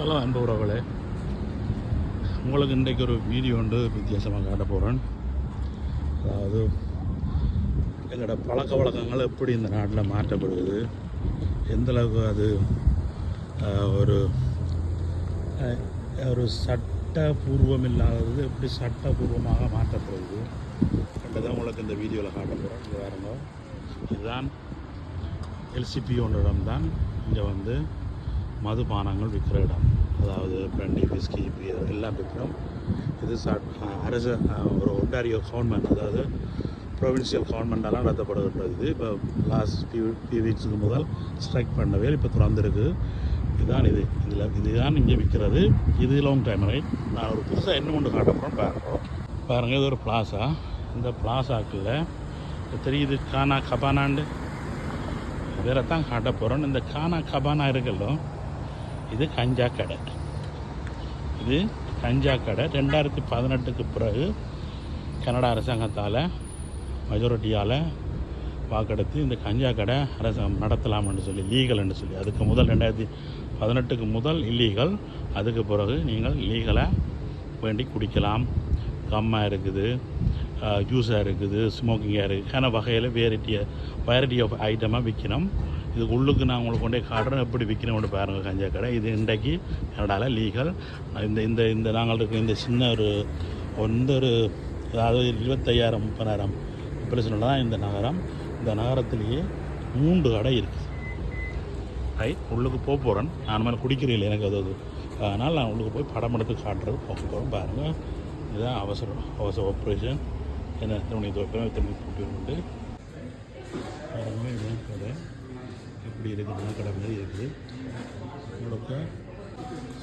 Hello அன்பு உறவுகளே. உங்களுக்கு இன்றைக்கு ஒரு வீடியோ வந்து வித்தியாசமாக காட்ட போகிறேன் அதாவது எங்களோட பழக்க வழக்கங்கள் எப்படி இந்த நாட்டில் மாற்றப்படுது எந்தளவுக்கு அது ஒரு ஒரு சட்டபூர்வம் இல்லாதது எப்படி சட்டபூர்வமாக மாற்றப்படுகிறது தான் உங்களுக்கு இந்த வீடியோவில் காட்ட போகிறேன் இது இதுதான் எல்சிபி இடம் தான் இங்கே வந்து மதுபானங்கள் விற்கிற இடம். அதாவது பிரண்டி பிஸ்கி பியர் எல்லாம் விற்கிறோம். இது சட் அரசு ஒரு ஒன்டாரியோ கவர்மெண்ட் அதாவது ப்ரொவின்சியல் கவர்மெண்டாலாம் நடத்தப்படுகின்றது இது இப்போ லாஸ்ட் ஃபியூ ஃபியூ வீக்ஸுக்கு முதல் ஸ்ட்ரைக் பண்ணவே இப்போ திறந்துருக்கு. இதுதான் இது. இதில் இதுதான் இங்கே விற்கிறது. இது லாங் டைம் ரைட் நான் ஒரு புதுசாக என்ன ஒன்று காட்ட பாருங்கள் பாருங்க பாருங்கள் இது ஒரு பிளாசா இந்த பிளாசாக்கில் தெரியுது கானா கபானாண்டு வேற தான் காட்ட போகிறோம் இந்த கானா கபானா இருக்குல்லோ இது கஞ்சா கடை. இது கஞ்சா கடை. ரெண்டாயிரத்தி பதினெட்டுக்கு பிறகு கனடா அரசாங்கத்தால் மெஜாரிட்டியால் வாக்கெடுத்து இந்த கஞ்சா கடை அரசாங்கம் நடத்தலாம்னு சொல்லி லீகல்னு சொல்லி அதுக்கு முதல் ரெண்டாயிரத்தி பதினெட்டுக்கு முதல் இல்லீகல் அதுக்கு பிறகு நீங்கள் லீகலாக வேண்டி குடிக்கலாம். கம்மாக இருக்குது ஜூஸாக இருக்குது ஸ்மோக்கிங்காக இருக்குது ஏன்னா வகையில் வேரைட்டி வெரைட்டி ஆஃப் ஐட்டமாக விற்கணும் இதுக்கு உள்ளுக்கு நான் உங்களுக்கு கொண்டே காட்டுறேன். எப்படி விற்கணும்னு பாருங்கள் கஞ்சா கடை. இது இன்றைக்கு கனடாவில் லீகல் இந்த இந்த இந்த நாங்கள் இருக்கிற இந்த சின்ன ஒரு இந்த ஒரு அதாவது இருபத்தையாயிரம் முப்பதாயிரம் பிரச்சனை தான் இந்த நகரம். இந்த நகரத்திலேயே மூன்று கடை இருக்குது ரைட் உள்ளுக்கு போக போகிறேன் நான் மேலே குடிக்கிறீங்களே எனக்கு அது அதனால் நான் உள்ளுக்கு போய் படம் எடுத்து காட்டுறது போக போகிறோம் பாருங்கள் இதுதான் அவசரம் அவசர ஆப்ரேஷன் என்ன துணி துவைக்கிறோம் துணி போட்டு உண்டு பாருங்கள் இதுதான் கடை எப்படி இருக்குது கடை மாதிரி இருக்குது உங்களுக்கு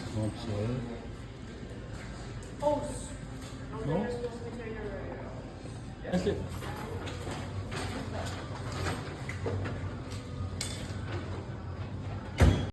ஸ்மோக்ஸு No? That's it.